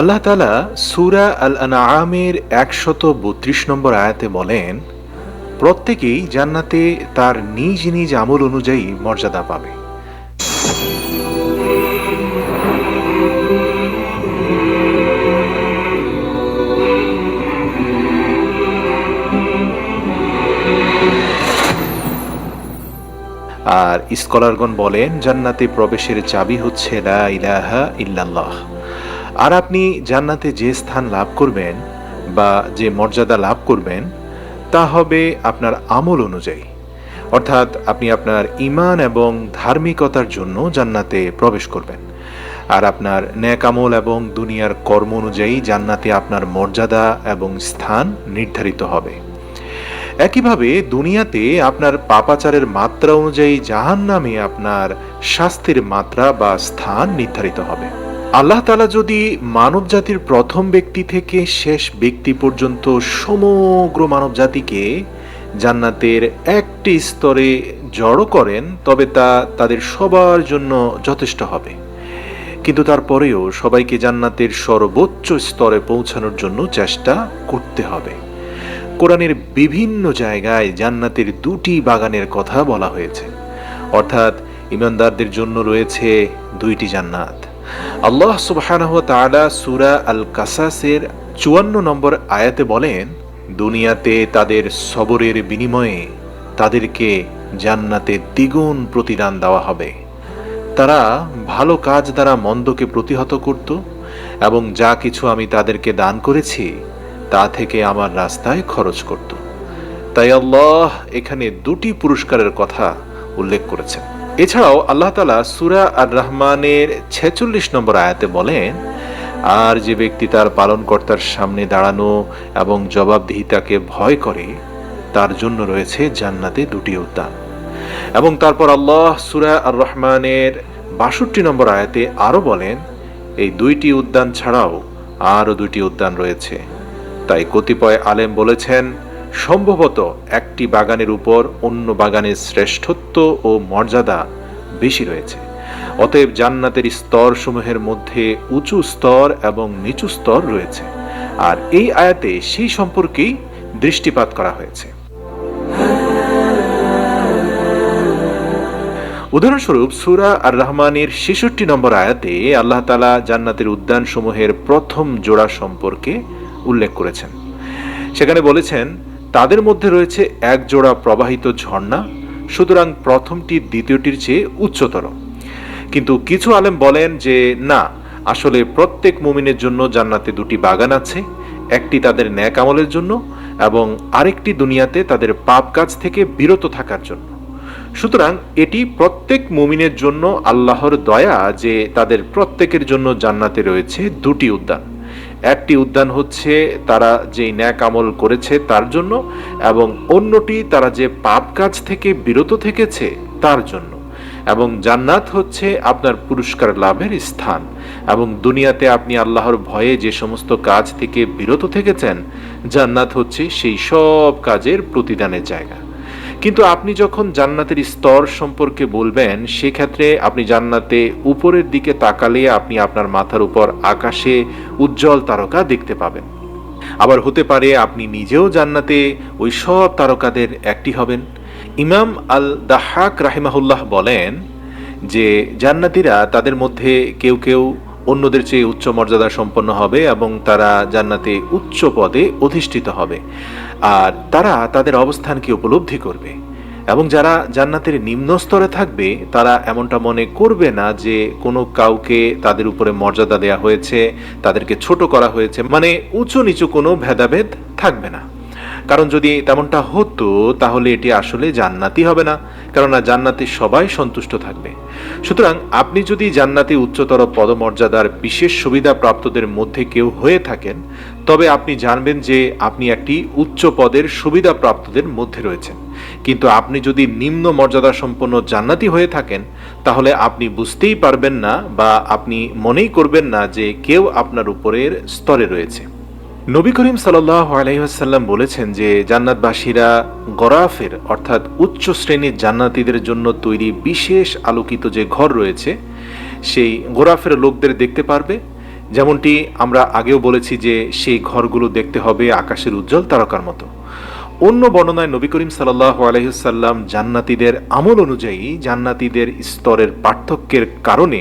আল্লাহ তালা সুরা আল আনামের একশত বত্রিশ নম্বর আয়াতে বলেন, প্রত্যেকেই জান্নাতে তার নিজ নিজ আমল অনুযায়ী মর্যাদা পাবে। আর স্কলারগণ বলেন, জান্নাতে প্রবেশের চাবি হচ্ছে লা ইলাহা ইল্লাল্লাহ। আর আপনি জান্নাতে যে স্থান লাভ করবেন বা যে মর্যাদা লাভ করবেন, তা হবে আপনার আমল অনুযায়ী। অর্থাৎ আপনি আপনার ইমান এবং ধার্মিকতার জন্য জান্নাতে প্রবেশ করবেন। আর আপনার ন্যাক আমল এবং দুনিয়ার কর্ম অনুযায়ী জান্নাতে আপনার মর্যাদা এবং স্থান নির্ধারিত হবে। একইভাবে দুনিয়াতে আপনার পাপাচারের মাত্রা অনুযায়ী জাহান নামে আপনার শাস্তির মাত্রা বা স্থান নির্ধারিত হবে। আল্লাহ তালা যদি মানব জাতির প্রথম ব্যক্তি থেকে শেষ ব্যক্তি পর্যন্ত সমগ্র মানব জাতিকে জান্নাতের একটি স্তরে জড়ো করেন, তবে তা তাদের সবার জন্য যথেষ্ট হবে। কিন্তু তারপরেও সবাইকে জান্নাতের সর্বোচ্চ স্তরে পৌঁছানোর জন্য চেষ্টা করতে হবে। কোরআনের বিভিন্ন জায়গায় জান্নাতের দুটি বাগানের কথা বলা হয়েছে। অর্থাৎ ইমানদারদের জন্য রয়েছে দুইটি জান্নাত। আল্লাহ তাআলা সূরা আল কাসাসের চুয়ান্ন নম্বর আয়াতে বলেন, দুনিয়াতে তাদের সবরের বিনিময়ে তাদেরকে জান্নাতে দ্বিগুণ প্রতিদান দেওয়া হবে। তারা ভালো কাজ দ্বারা মন্দকে প্রতিহত করত এবং যা কিছু আমি তাদেরকে দান করেছি, তা থেকে আমার রাস্তায় খরচ করত। তাই আল্লাহ এখানে দুটি পুরস্কারের কথা উল্লেখ করেছেন। এছাড়াও আল্লাহ তালা সুরা আর রহমানের ছেচল্লিশ নম্বর আয়াতে বলেন, আর যে ব্যক্তি তার পালনকর্তার সামনে দাঁড়ানো এবং জবাবদিহিতাকে ভয় করে, তার জন্য রয়েছে জান্নাতে দুটি উদ্যান। এবং তারপর আল্লাহ সুরা আর রহমানের বাষট্টি নম্বর আয়াতে আরও বলেন, এই দুইটি উদ্যান ছাড়াও আরও দুইটি উদ্যান রয়েছে। তাই কতিপয় আলেম বলেছেন সম্ভবত একটি বাগানের উপর অন্য বাগানের শ্রেষ্ঠত্ব ও মর্যাদা বেশি রয়েছে। অতএব জান্নাতের স্তরসমূহের মধ্যে উঁচু স্তর এবং নিচু স্তর রয়েছে। আর এই আয়াতে সেই সম্পর্কেই দৃষ্টিপাত করা হয়েছে। উদাহরণস্বরূপ সুরা আর রহমানের ছেষট্টি নম্বর আয়াতে আল্লাহ তালা জান্নাতের উদ্যান সমূহের প্রথম জোড়া সম্পর্কে উল্লেখ করেছেন। সেখানে বলেছেন তাদের মধ্যে রয়েছে এক জোড়া প্রবাহিত ঝর্ণা, সুতরাং প্রথমটি দ্বিতীয়টির চেয়ে উচ্চতর। কিন্তু কিছু আলেম বলেন যে, না, আসলে প্রত্যেক মুমিনের জন্য জান্নাতে দুটি বাগান আছে, একটি তাদের ন্যাক আমলের জন্য এবং আরেকটি দুনিয়াতে তাদের পাপ কাজ থেকে বিরত থাকার জন্য। সুতরাং এটি প্রত্যেক মুমিনের জন্য আল্লাহর দয়া যে তাদের প্রত্যেকের জন্য জান্নাতে রয়েছে দুটি উদ্যান। একটি উদ্যান হচ্ছে তারা যে ন্যাক আমল করেছে তার জন্য এবং অন্যটি তারা যে পাপ কাজ থেকে বিরত থেকেছে তার জন্য। এবং জান্নাত হচ্ছে আপনার পুরস্কার লাভের স্থান। এবং দুনিয়াতে আপনি আল্লাহর ভয়ে যে সমস্ত কাজ থেকে বিরত থেকেছেন, জান্নাত হচ্ছে সেই সব কাজের প্রতিদানের জায়গা। কিন্তু আপনি যখন জান্নাতের স্তর সম্পর্কে বলবেন, সেক্ষেত্রে আপনি জান্নাতে উপরের দিকে তাকালে আপনি আপনার মাথার উপর আকাশে উজ্জ্বল তারকা দেখতে পাবেন। আবার হতে পারে আপনি নিজেও জান্নাতে ওই সব তারকাদের একটি হবেন। ইমাম আল দাহাক রাহিমাহুল্লাহ বলেন যে, জান্নাতিরা তাদের মধ্যে কেউ কেউ অন্যদের চেয়ে উচ্চ মর্যাদা সম্পন্ন হবে এবং তারা জান্নাতে উচ্চ পদে অধিষ্ঠিত হবে। আর তারা তাদের অবস্থানকে উপলব্ধি করবে। এবং যারা জান্নাতের নিম্ন স্তরে থাকবে, তারা এমনটা মনে করবে না যে কোনো কাউকে তাদের উপরে মর্যাদা দেয়া হয়েছে, তাদেরকে ছোট করা হয়েছে। মানে উঁচু নিচু কোনো ভেদাভেদ থাকবে না। কারণ যদি তেমনটা হতো, তাহলে এটি আসলে জান্নাতি হবে না, কেননা জান্নাতে সবাই সন্তুষ্ট থাকবে। সুতরাং আপনি যদি জান্নাতি উচ্চতর পদমর্যাদার বিশেষ সুবিধা প্রাপ্তদের মধ্যে কেউ হয়ে থাকেন, তবে আপনি জানবেন যে আপনি একটি উচ্চ পদের সুবিধা প্রাপ্তদের মধ্যে রয়েছেন। কিন্তু আপনি যদি নিম্ন মর্যাদা সম্পন্ন জান্নাতি হয়ে থাকেন, তাহলে আপনি বুঝতেই পারবেন না বা আপনি মনেই করবেন না যে কেউ আপনার উপরের স্তরে রয়েছে। নবী করিম সাল্লাহ আলহিহাসাল্লাম বলেছেন যে জান্নাতবাসীরা গরাফের, অর্থাৎ উচ্চ শ্রেণির জান্নাতীদের জন্য তৈরি বিশেষ আলোকিত যে ঘর রয়েছে, সেই গোরাফের লোকদের দেখতে পারবে। যেমনটি আমরা আগেও বলেছি যে সেই ঘরগুলো দেখতে হবে আকাশের উজ্জ্বল তারকার মতো। অন্য বর্ণনায় নবী করিম সাল্লাহ আলহিসাল্লাম জান্নাতিদের আমল অনুযায়ী জান্নাতিদের স্তরের পার্থক্যের কারণে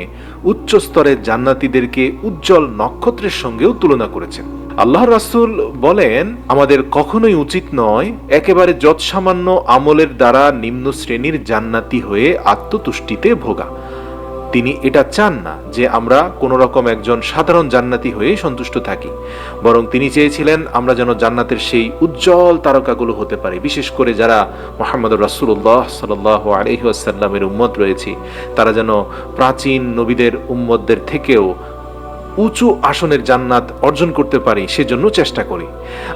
উচ্চ স্তরের জান্নাতিদেরকে উজ্জ্বল নক্ষত্রের সঙ্গেও তুলনা করেছেন। আল্লাহ রাসুল বলেন, আমাদের কখনোই উচিত নয় একেবারে যৎসামান্য আমলের দ্বারা নিম্ন শ্রেণির জান্নাতি হয়ে আত্মতুষ্টিতে ভোগা। তিনি এটা চান না যে আমরা কোনো রকম একজন সাধারণ জান্নাতি হয়ে সন্তুষ্ট থাকি। বরং তিনি চেয়েছিলেন আমরা যেন জান্নাতের সেই উজ্জ্বল তারকাগুলো হতে পারি। বিশেষ করে যারা মোহাম্মদ রাসুল্লাহ সাল আলহিহাসাল্লামের উম্মত রয়েছে, তারা যেন প্রাচীন নবীদের উম্মতদের থেকেও উঁচু আসনের জান্নাত অর্জন করতে পারি, সেজন্য চেষ্টা করি।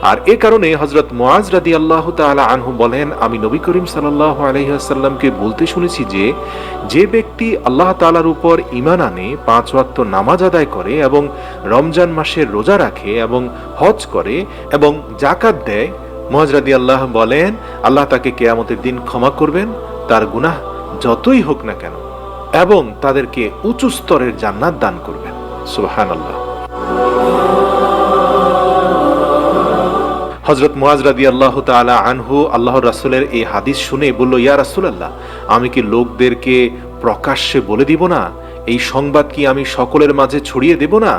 আর এ কারণে হজরত মোয়াজ রাদি আল্লাহ তালা আনহু বলেন, আমি নবী করিম সাল্লাহ আলহিহাসাল্লামকে বলতে শুনেছি যে যে ব্যক্তি আল্লাহ তালার উপর ইমান আনে, পাঁচ ওয়াক্ত নামাজ আদায় করে এবং রমজান মাসের রোজা রাখে এবং হজ করে এবং জাকাত দেয় মোয়াজ রাদি আল্লাহ বলেন, আল্লাহ তাকে কেয়ামতের দিন ক্ষমা করবেন, তার গুনাহ যতই হোক না কেন, এবং তাদেরকে উঁচু স্তরের জান্নাত দান করবেন। সুবাহান আল্লাহ হজরত মুয়াজ রাদি আল্লাহ তালা আনহু আল্লাহর রাসুলের এই হাদিস শুনে বলল, ইয়া রাসুল আল্লাহ আমি কি লোকদেরকে প্রকাশ্যে বলে দিব না? এই সংবাদ কি আমি সকলের মাঝে ছড়িয়ে দেব না?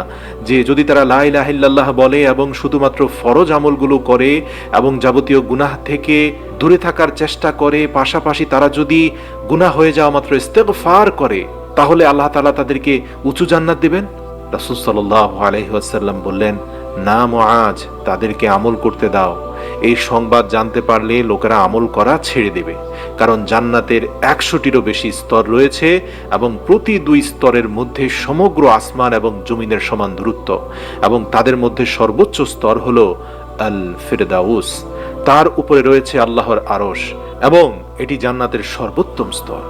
যে যদি তারা লাইলাহিল্লাহ বলে এবং শুধুমাত্র ফরজ আমলগুলো করে এবং যাবতীয় গুনাহ থেকে দূরে থাকার চেষ্টা করে, পাশাপাশি তারা যদি গুনাহ হয়ে যাওয়া মাত্র ইস্তেগফার করে, তাহলে আল্লাহ তালা তাদেরকে উঁচু জান্নাত দেবেন? রাসুল সাল্লাহ আলহিহাসাল্লাম বললেন, না আজ তাদেরকে আমল করতে দাও। এই সংবাদ জানতে পারলে লোকেরা আমল করা ছেড়ে দেবে। কারণ জান্নাতের একশোটিরও বেশি স্তর রয়েছে এবং প্রতি দুই স্তরের মধ্যে সমগ্র আসমান এবং জমিনের সমান দূরত্ব। এবং তাদের মধ্যে সর্বোচ্চ স্তর হল আল ফিরদাউস তার উপরে রয়েছে আল্লাহর আরস এবং এটি জান্নাতের সর্বোত্তম স্তর।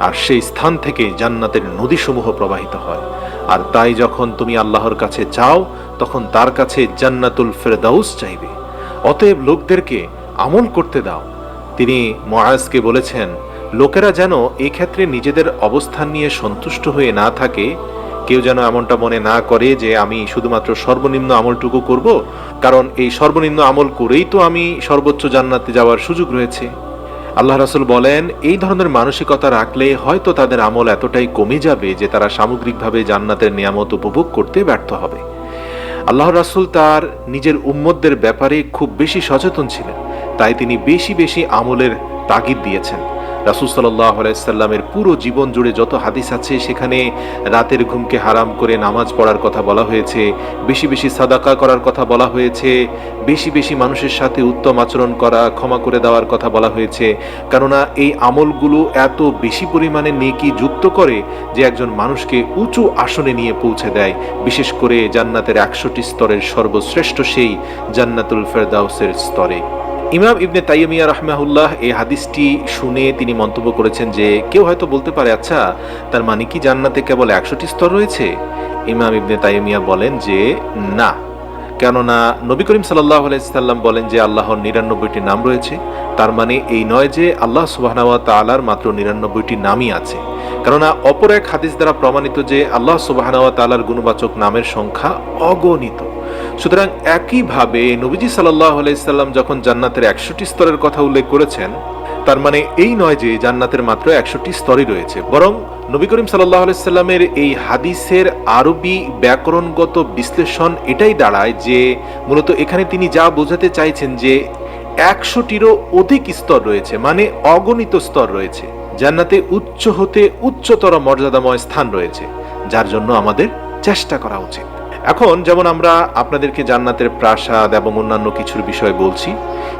আর সেই স্থান থেকে জান্নাতের নদীসমূহ প্রবাহিত হয়। আর তাই যখন তুমি আল্লাহর কাছে চাও, তখন তার কাছে জান্নাতুল ফেরদাউস চাইবে। অতএব লোকদেরকে আমল করতে দাও। তিনি মহাজকে বলেছেন, লোকেরা যেন এই ক্ষেত্রে নিজেদের অবস্থান নিয়ে সন্তুষ্ট হয়ে না থাকে, কেউ যেন এমনটা মনে না করে যে আমি শুধুমাত্র সর্বনিম্ন আমলটুকু করব, কারণ এই সর্বনিম্ন আমল করেই তো আমি সর্বোচ্চ জান্নাতে যাওয়ার সুযোগ রয়েছে। আল্লাহ রাসুল বলেন, এই ধরনের মানসিকতা রাখলে হয়তো তাদের আমল এতটাই কমে যাবে যে তারা সামগ্রিকভাবে জান্নাতের নিয়ামত উপভোগ করতে ব্যর্থ হবে। আল্লাহ রাসুল তার নিজের উম্মতদের ব্যাপারে খুব বেশি সচেতন ছিলেন, তাই তিনি বেশি বেশি আমলের তাগিদ দিয়েছেন। রাসুল সাল্লাহ আলাইসাল্লামের পুরো জীবন জুড়ে যত হাদিস আছে, সেখানে রাতের ঘুমকে হারাম করে নামাজ পড়ার কথা বলা হয়েছে, বেশি বেশি সাদাকা করার কথা বলা হয়েছে, বেশি বেশি মানুষের সাথে উত্তম আচরণ করা, ক্ষমা করে দেওয়ার কথা বলা হয়েছে। কেননা এই আমলগুলো এত বেশি পরিমাণে নেকি যুক্ত করে যে একজন মানুষকে উঁচু আসনে নিয়ে পৌঁছে দেয়। বিশেষ করে জান্নাতের একশোটি স্তরের সর্বশ্রেষ্ঠ সেই জান্নাতুল ফেরদাউসের স্তরে। ইমাম ইবনে তাইমিয়া রহমাহুল্লাহ এই হাদিসটি শুনে তিনি মন্তব্য করেছেন যে, কেউ হয়তো বলতে পারে আচ্ছা তার মানে কি জান্নাতে কেবল একশোটি স্তর রয়েছে? ইমাম ইবনে তাইমিয়া বলেন যে, না। কেননা নবী করিম সাল্লাহ আলাইসাল্লাম বলেন যে, আল্লাহর নিরানব্বইটি নাম রয়েছে। তার মানে এই নয় যে, আল্লাহ সুবাহনাওয়া তালার মাত্র নিরানব্বইটি নামই আছে। কেননা অপর এক হাদিস দ্বারা প্রমাণিত যে, আল্লাহ সুবাহনাওয়া তালার গুণবাচক নামের সংখ্যা অগণিত। সুতরাং একইভাবে নবীজি সাল্লাহ আলাইসাল্লাম যখন জান্নাতের একশোটি স্তরের কথা উল্লেখ করেছেন, তার মানে এই নয় যে জান্নাতের মাত্র একশোটি স্তরই রয়েছে, বরং নবী করিম সাল্লাহ আলাইস্লামের এই হাদিসের আরবি ব্যাকরণগত বিশ্লেষণ এটাই দাঁড়ায় যে মূলত এখানে তিনি যা বোঝাতে চাইছেন যে একশোটিরও অধিক স্তর রয়েছে মানে অগণিত স্তর রয়েছে, জান্নাতে উচ্চ হতে উচ্চতর মর্যাদাময় স্থান রয়েছে, যার জন্য আমাদের চেষ্টা করা উচিত। এখন যেমন আমরা আপনাদেরকে জান্নাতের প্রাসাদ এবং অন্যান্য কিছুর বিষয় বলছি,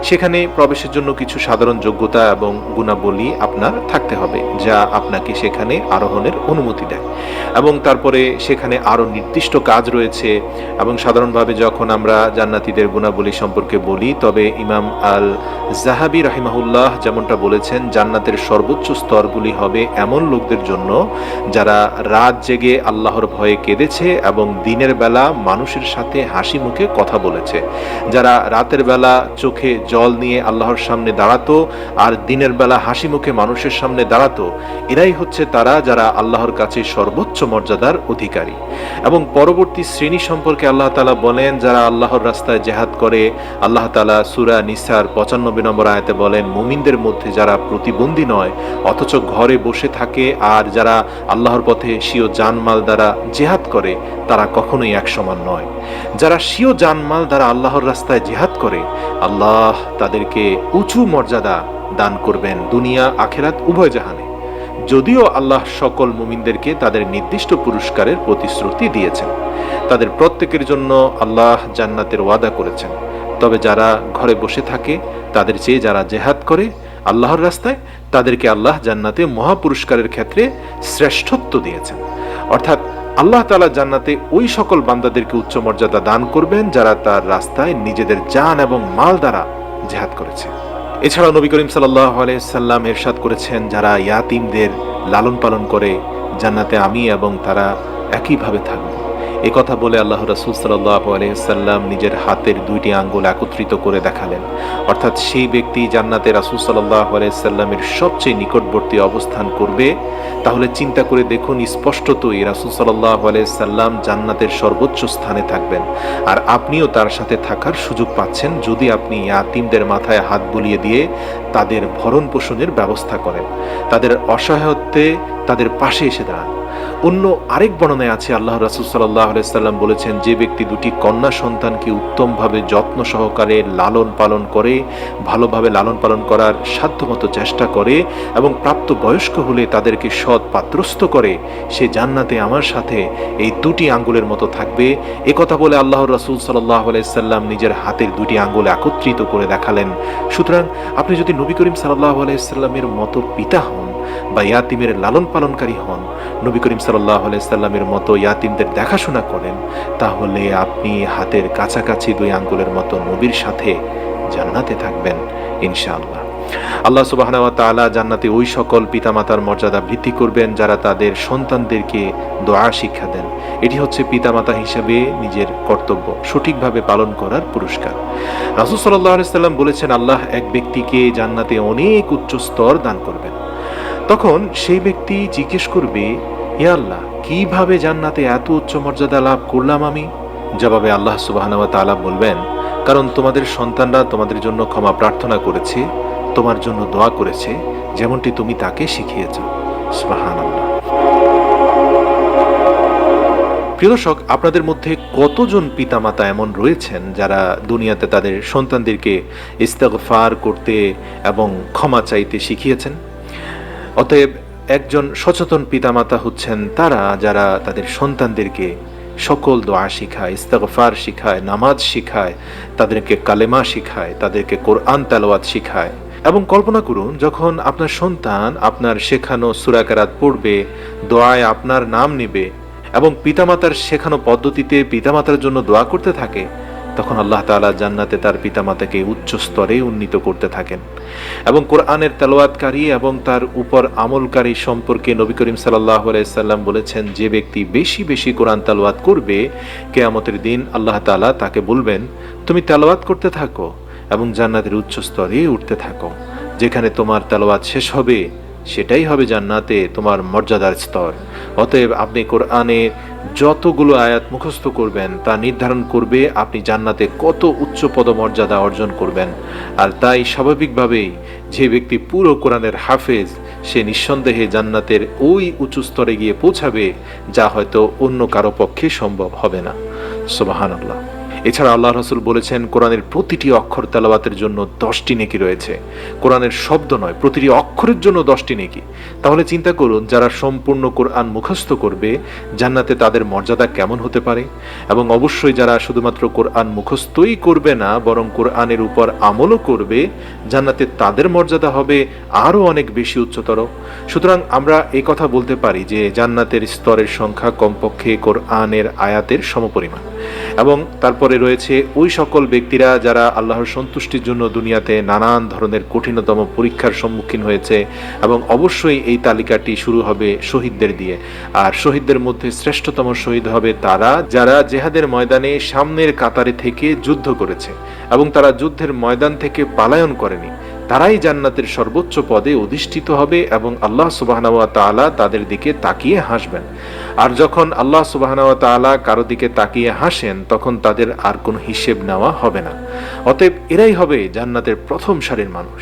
সেখানে প্রবেশের জন্য কিছু সাধারণ যোগ্যতা এবং গুণাবলী আপনার থাকতে হবে, যা আপনাকে সেখানে আরোহণের অনুমতি দেয়। এবং তারপরে সেখানে আরও নির্দিষ্ট কাজ রয়েছে এবং সাধারণভাবে যখন আমরা জান্নাতিদের গুণাবলী সম্পর্কে বলি, তবে ইমাম আল জাহাবি রাহিমাহুল্লাহ যেমনটা বলেছেন, জান্নাতের সর্বোচ্চ স্তরগুলি হবে এমন লোকদের জন্য যারা রাত জেগে আল্লাহর ভয়ে কেঁদেছে এবং দিনের বেলা বেলা মানুষের সাথে হাসি মুখে কথা বলেছে। যারা রাতের বেলা চোখে জল নিয়ে আল্লাহর সামনে দাঁড়াতো আর দিনের বেলা হাসি মুখে মানুষের সামনে দাঁড়াতো, এরাই হচ্ছে তারা যারা আল্লাহর কাছে সর্বোচ্চ মর্যাদার অধিকারী। এবং পরবর্তী শ্রেণি সম্পর্কে আল্লাহ তালা বলেন, যারা আল্লাহর রাস্তায় জেহাদ করে, আল্লাহ তালা সুরা নিসার পঁচানব্বই নম্বর আয়তে বলেন, মুমিনদের মধ্যে যারা প্রতিবন্ধী নয়, অথচ ঘরে বসে থাকে আর যারা আল্লাহর পথে স্বীয় জানমাল দ্বারা জেহাদ করে, তারা কখনোই এক সমান নয়। যারা স্বীয় জানমাল দ্বারা আল্লাহর রাস্তায় জেহাদ করে, আল্লাহ তাদেরকে উঁচু মর্যাদা দান করবেন দুনিয়া, আখেরাত, উভয় জাহানে। যদিও আল্লাহ সকল মুমিনদেরকে তাদের নির্দিষ্ট পুরস্কারের প্রতিশ্রুতি দিয়েছেন। তাদের প্রত্যেকের জন্য আল্লাহ জান্নাতের ওয়াদা করেছেন। তবে যারা ঘরে বসে থাকে, তাদের চেয়ে যারা জেহাদ করে আল্লাহর রাস্তায়, তাদেরকে আল্লাহ জান্নাতে মহাপুরস্কারের ক্ষেত্রে শ্রেষ্ঠত্ব দিয়েছেন। অর্থাৎ আল্লাহ তালা জান্নাতে ওই সকল বান্দাদেরকে উচ্চ মর্যাদা দান করবেন যারা তার রাস্তায় নিজেদের যান এবং মাল দ্বারা জেহাদ করেছে। এছাড়া নবী করিম সাল্লাহ সাল্লাম এরশাদ করেছেন, যারা ইয়াতিমদের লালন পালন করে জান্নাতে আমি এবং তারা একইভাবে থাকব। এ কথা বলে আল্লাহ রসুল সাল্লাহ আলহিসাল্লাম নিজের হাতের দুইটি আঙ্গুল একত্রিত করে দেখালেন। অর্থাৎ সেই ব্যক্তি জান্নাতে রাসুল সাল্লাহ আলাইসাল্লামের সবচেয়ে নিকটবর্তী অবস্থান করবে। তাহলে চিন্তা করে দেখুন, স্পষ্টতই রাসুল সাল্লাহ আলাইসাল্লাম জান্নাতের সর্বোচ্চ স্থানে থাকবেন। আর আপনিও তার সাথে থাকার সুযোগ পাচ্ছেন যদি আপনি আতিমদের মাথায় হাত বুলিয়ে দিয়ে তাদের ভরণ পোষণের ব্যবস্থা করেন। তাদের অসহায়ত্বে তাদের পাশে এসে দাঁড়ান। অন্য আরেক বর্ণনায় আছে, আল্লাহ রাসুল সাল্লাহ সাল্লাম বলেছেন, যে ব্যক্তি দুটি কন্যা সন্তানকে উত্তমভাবে যত্ন সহকারে লালন পালন করে, ভালোভাবে লালন পালন করার সাধ্যমতো চেষ্টা করে এবং প্রাপ্ত বয়স্ক হলে তাদেরকে সৎ পাত্রস্থ করে, সে জান্নাতে আমার সাথে এই দুটি আঙ্গুলের মতো থাকবে। এ কথা বলে আল্লাহ রাসুল সাল্লাহ সাল্লাম নিজের হাতের দুটি আঙ্গুল একত্রিত করে দেখালেন। সুতরাং আপনি যদি নবী করিম সাল্লাহ আলাইসাল্লামের মতো পিতা হন বা ইয়াতিমের লালন পালনকারী হন, নবী করিম সাল্লাহ আলাইসাল্লামের মতো ইয়াতিমদের দেখাশোনা করেন, তাহলে আপনি হাতের কাছাকাছি দুই আঙ্গুলের মতো নবীর সাথে জান্নাতে থাকবেন, ইনশাআল্লাহ। আল্লাহ তাআলা জান্নাতে ওই সকল পিতামাতার মর্যাদা বৃদ্ধি করবেন যারা তাদের সন্তানদেরকে দোয়া শিক্ষা দেন। এটি হচ্ছে পিতামাতা হিসেবে নিজের কর্তব্য, সঠিকভাবে পালন করার পুরস্কার। রাসুল সাল্লাহ সাল্লাম বলেছেন, আল্লাহ এক ব্যক্তিকে জান্নাতে অনেক উচ্চ স্তর দান করবেন। তখন সেই ব্যক্তি জিজ্ঞেস করবে ইয়া আল্লাহ, কীভাবে জান্নাতে এত উচ্চ মর্যাদা লাভ করলাম আমি? জবাবে আল্লাহ সুবাহ তাআলা বলবেন, কারণ তোমাদের সন্তানরা তোমাদের জন্য ক্ষমা প্রার্থনা করেছে, তোমার জন্য দোয়া করেছে, যেমনটি তুমি তাকে শিখিয়েছ। সুবাহান প্রিয় দর্শক, আপনাদের মধ্যে কতজন পিতামাতা এমন রয়েছেন যারা দুনিয়াতে তাদের সন্তানদেরকে ইস্তেগফার করতে এবং ক্ষমা চাইতে শিখিয়েছেন? অতএব একজন সচেতন পিতামাতা হচ্ছেন তারা যারা তাদের সন্তানদেরকে সকল দোয়া শিখায়, ইস্তগফার শিখায়, নামাজ শিখায়, তাদেরকে কালেমা শিখায়, তাদেরকে কোরআন তালোয়াত শিখায়। এবং কল্পনা করুন, যখন আপনার সন্তান আপনার শেখানো সুরাকারাত পড়বে, দোয়ায় আপনার নাম নেবে এবং পিতামাতার শেখানো পদ্ধতিতে পিতামাতার জন্য দোয়া করতে থাকে তখন আল্লাহ তালা জান্নাতে তার পিতামাতাকে উচ্চ স্তরে উন্নীত করতে থাকেন এবং কোরআনের তেলোয়াতকারী এবং তার উপর আমলকারী সম্পর্কে নবী করিম সাল্লাহ আলাইসাল্লাম বলেছেন, যে ব্যক্তি বেশি বেশি কোরআন তালোয়াত করবে, কেয়ামতের দিন আল্লাহ তালা তাকে বলবেন, তুমি তেলোয়াত করতে থাকো এবং জান্নাতের উচ্চ স্তরে উঠতে থাকো, যেখানে তোমার তেলোয়াত শেষ হবে। সেটাই হবে জান্নাতে তোমার মর্যাদার স্তর। অতএব আপনি কোরআনে যতগুলো আয়াত মুখস্থ করবেন, তা নির্ধারণ করবে আপনি জান্নাতে কত উচ্চ পদমর্যাদা অর্জন করবেন। আর তাই স্বাভাবিকভাবেই যে ব্যক্তি পুরো কোরআনের হাফেজ, সে নিঃসন্দেহে জান্নাতের ওই উঁচু স্তরে গিয়ে পৌঁছাবে, যা হয়তো অন্য কারও পক্ষে সম্ভব হবে না। সোবাহান আল্লাহ এছাড়া আল্লাহ রসুল বলেছেন, কোরআনের প্রতিটি অক্ষর তেলাবাতের জন্য দশটি নেকি রয়েছে। কোরআনের শব্দ নয়, প্রতিটি অক্ষরের জন্য দশটি নেকি। তাহলে চিন্তা করুন, যারা সম্পূর্ণ কোরআন মুখস্থ করবে, জান্নাতে তাদের মর্যাদা কেমন হতে পারে? এবং অবশ্যই যারা শুধুমাত্র কোরআন মুখস্থই করবে না, বরং কোরআনের উপর আমলও করবে, জান্নাতে তাদের মর্যাদা হবে আরও অনেক বেশি উচ্চতর। সুতরাং আমরা এই কথা বলতে পারি যে, জান্নাতের স্তরের সংখ্যা কমপক্ষে কোরআনের আয়াতের সমপরিমাণ। এবং তারপরে রয়েছে ওই সকল ব্যক্তিরা যারা আল্লাহর সন্তুষ্টির জন্য দুনিয়াতে নানান ধরনের কঠিনতম পরীক্ষার সম্মুখীন হয়েছে এবং অবশ্যই এই তালিকাটি শুরু হবে শহীদদের দিয়ে। আর শহীদদের মধ্যে শ্রেষ্ঠতম শহীদ হবে তারা যারা জেহাদের ময়দানে সামনের কাতারে থেকে যুদ্ধ করেছে এবং তারা যুদ্ধের ময়দান থেকে পালায়ন করেনি। তারাই জান্নাতের সর্বোচ্চ পদে অধিষ্ঠিত হবে এবং আল্লাহ সুবাহনাওয়া তাআলা তাদের দিকে তাকিয়ে হাসবেন। আর যখন আল্লাহ সুবাহনাওয়া তাআলা কারও দিকে তাকিয়ে হাসেন, তখন তাদের আর কোনো হিসেব নেওয়া হবে না। অতএব এরাই হবে জান্নাতের প্রথম সারির মানুষ।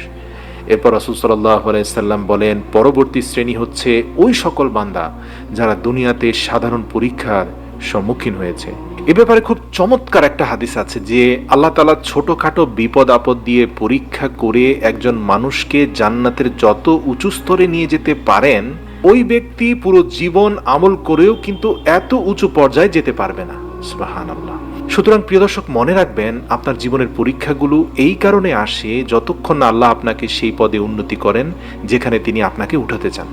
এরপর রাসূল সাল্লাল্লাহু আলাইহি সাল্লাম বলেন, পরবর্তী শ্রেণি হচ্ছে ওই সকল বান্দা যারা দুনিয়াতে সাধারণ পরীক্ষার সম্মুখীন হয়েছে। এ ব্যাপারে খুব চমৎকার একটা হাদিস আছে যে আল্লাহ তালা ছোটখাটো বিপদ আপদ দিয়ে পরীক্ষা করে একজন মানুষকে জান্নাতের যত উঁচু স্তরে নিয়ে যেতে পারেন, ওই ব্যক্তি পুরো জীবন আমল করেও কিন্তু এত উঁচু পর্যায়ে যেতে পারবে না। সুতরাং প্রিয় দর্শক, মনে রাখবেন, আপনার জীবনের পরীক্ষাগুলো এই কারণে আসে যতক্ষণ আল্লাহ আপনাকে সেই পদে উন্নতি করেন, যেখানে তিনি আপনাকে উঠাতে চান।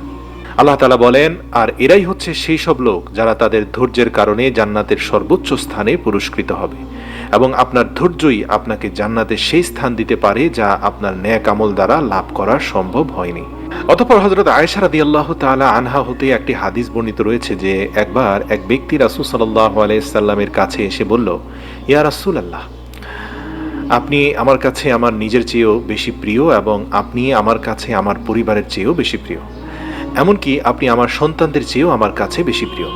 আল্লাহ তালা বলেন, আর এরাই হচ্ছে সেই সব লোক যারা তাদের ধৈর্যের কারণে জান্নাতের সর্বোচ্চ স্থানে পুরস্কৃত হবে। এবং আপনার ধৈর্যই আপনাকে জান্নাতে সেই স্থান দিতে পারে যা আপনার ন্যাক আমল দ্বারা লাভ করা সম্ভব হয়নি। অতপর হজরত আয়সারাদি আল্লাহ তালা আনহা হতে একটি হাদিস বর্ণিত রয়েছে যে একবার এক ব্যক্তি রাসুল সাল্লাহ আলাইসাল্লামের কাছে এসে বলল, ইয়া রাসুল আল্লাহ আপনি আমার কাছে আমার নিজের চেয়েও বেশি প্রিয় এবং আপনি আমার কাছে আমার পরিবারের চেয়েও বেশি প্রিয়। এমনকি আপনি আমার সন্তানদের চেয়েও আমার কাছে বেশি প্রিয়।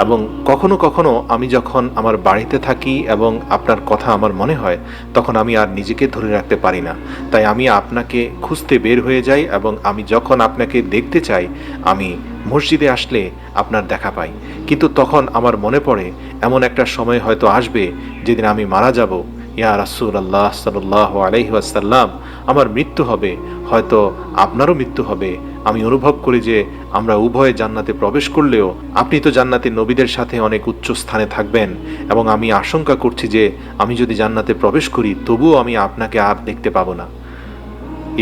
এবং কখনো কখনো আমি যখন আমার বাড়িতে থাকি এবং আপনার কথা আমার মনে হয়, তখন আমি আর নিজেকে ধরে রাখতে পারি না। তাই আমি আপনাকে খুঁজতে বের হয়ে যাই এবং আমি যখন আপনাকে দেখতে চাই, আমি মসজিদে আসলে আপনার দেখা পাই। কিন্তু তখন আমার মনে পড়ে, এমন একটা সময় হয়তো আসবে, যেদিন আমি মারা যাব ইয়া রাসুল আল্লাহ সাল্লাহ আলহিহাসাল্লাম আমার মৃত্যু হবে, হয়তো আপনারও মৃত্যু হবে আমি অনুভব করি যে আমরা উভয়ে জান্নাতে প্রবেশ করলেও আপনি তো জান্নাতের নবীদের সাথে অনেক উচ্চ স্থানে থাকবেন এবং আমি আশঙ্কা করছি যে আমি যদি জান্নাতে প্রবেশ করি, তবুও আমি আপনাকে আর দেখতে পাবো না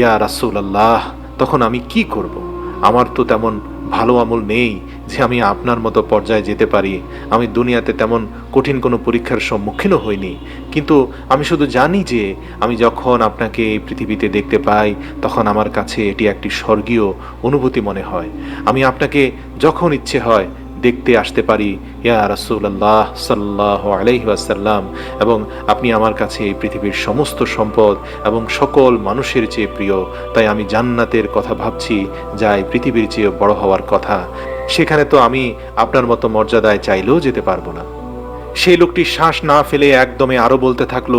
ইয়া রাসুল আল্লাহ তখন আমি কি করব। আমার তো তেমন ভালো আমল নেই যে আমি আপনার মতো পর্যায়ে যেতে পারি। আমি দুনিয়াতে তেমন কঠিন কোনো পরীক্ষার সম্মুখীনও হইনি। কিন্তু আমি শুধু জানি যে আমি যখন আপনাকে এই পৃথিবীতে দেখতে পাই, তখন আমার কাছে এটি একটি স্বর্গীয় অনুভূতি মনে হয়। আমি আপনাকে যখন ইচ্ছে হয় দেখতে আসতে পারি, ইয়া রাসুল্লাহ সাল্লাহ আলহিহাসাল্লাম এবং আপনি আমার কাছে এই পৃথিবীর সমস্ত সম্পদ এবং সকল মানুষের চেয়ে প্রিয়। তাই আমি জান্নাতের কথা ভাবছি, যা এই পৃথিবীর চেয়ে বড় হওয়ার কথা। সেখানে তো আমি আপনার মতো মর্যাদায় চাইলেও যেতে পারব না। সেই লোকটি শ্বাস না ফেলে একদমে আরও বলতে থাকল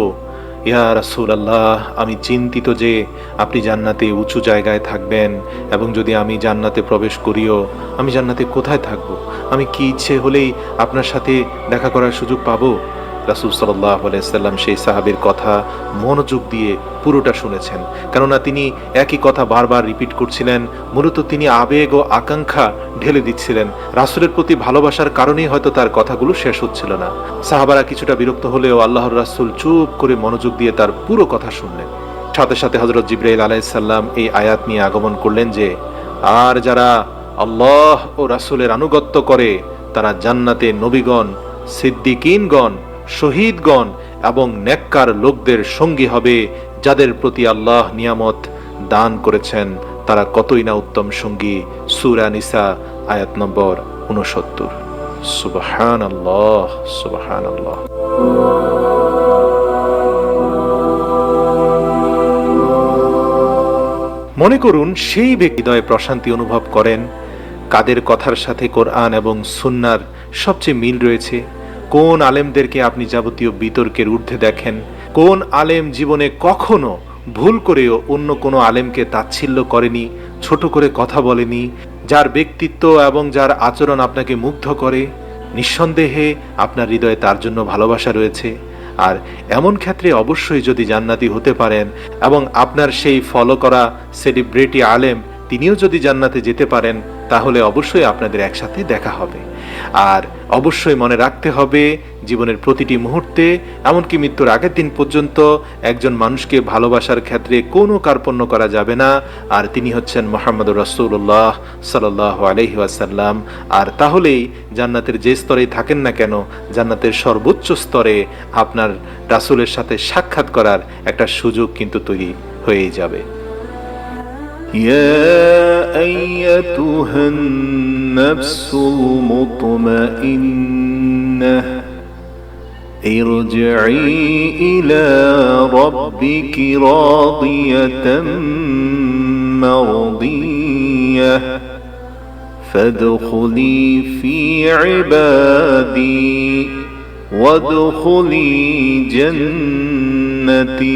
ইয়া রাসুল আল্লাহ আমি চিন্তিত যে আপনি জান্নাতে উঁচু জায়গায় থাকবেন এবং যদি আমি জান্নাতে প্রবেশ করিও, আমি জান্নাতে কোথায় থাকব? আমি কি ইচ্ছে হলেই আপনার সাথে দেখা করার সুযোগ পাবো? রাসুল সাল্লাহ আলাইসাল্লাম সেই সাহাবের কথা মনোযোগ দিয়ে পুরোটা শুনেছেন। কেননা তিনি একই কথা বারবার রিপিট করছিলেন, মূলত তিনি আবেগ ও আকাঙ্ক্ষা ঢেলে দিচ্ছিলেন। রাসুলের প্রতি ভালোবাসার কারণেই হয়তো তার কথাগুলো শেষ হচ্ছিল না। সাহাবারা কিছুটা বিরক্ত হলেও আল্লাহর রাসুল চুপ করে মনোযোগ দিয়ে তার পুরো কথা শুনলেন। সাথে সাথে হজরত জিব্রাইল আলাইসাল্লাম এই আয়াত নিয়ে আগমন করলেন যে, আর যারা আল্লাহ ও রাসুলের আনুগত্য করে, তারা জান্নাতে নবীগণ, সিদ্দিকিনগণ শহীদগণ এবং নেককার লোকদের সঙ্গী হবে যাদের প্রতি আল্লাহ নিয়ামত দান করেছেন। তারা কতই না উত্তম সঙ্গী। সুরা নিসা, আয়াত নম্বর উনসত্তর সুবহান আল্লাহ সুবহান আল্লাহ মনে করুন, সেই ব্যক্তি হৃদয়ে প্রশান্তি অনুভব করেন। কাদের কথার সাথে কোরআন এবং সুন্নার সবচেয়ে মিল রয়েছে। কোন আলেমদেরকে আপনি যাবতীয় বিতর্কের ঊর্ধ্বে দেখেন? কোন আলেম জীবনে কখনো ভুল করেও অন্য কোনো আলেমকে তাচ্ছিল্য করেনি, ছোট করে কথা বলেনি, যার ব্যক্তিত্ব এবং যার আচরণ আপনাকে মুগ্ধ করে? নিঃসন্দেহে আপনার হৃদয়ে তার জন্য ভালোবাসা রয়েছে। আর এমন ক্ষেত্রে অবশ্যই যদি জান্নাতি হতে পারেন এবং আপনার সেই ফলো করা সেলিব্রিটি আলেম, তিনিও যদি জান্নাতে যেতে পারেন তাহলে অবশ্যই আপনাদের একসাথে দেখা হবে। আর অবশ্যই মনে রাখতে হবে, জীবনের প্রতিটি মুহূর্তে, এমনকি মৃত্যুর আগের দিন পর্যন্ত, একজন মানুষকে ভালোবাসার ক্ষেত্রে কোনো কার্পণ্য করা যাবে না। আর তিনি হচ্ছেন মোহাম্মদ রসুল্লাহ সাল্লাহ আলহি আসাল্লাম আর তাহলেই জান্নাতের যে স্তরেই থাকেন না কেন, জান্নাতের সর্বোচ্চ স্তরে আপনার রাসূলের সাথে সাক্ষাৎ করার একটা সুযোগ কিন্তু তৈরি হয়েই যাবে। يا أيتها النفس المطمئنة ارجعي إلى ربك راضية مرضية فادخلي في عبادي وادخلي جنتي.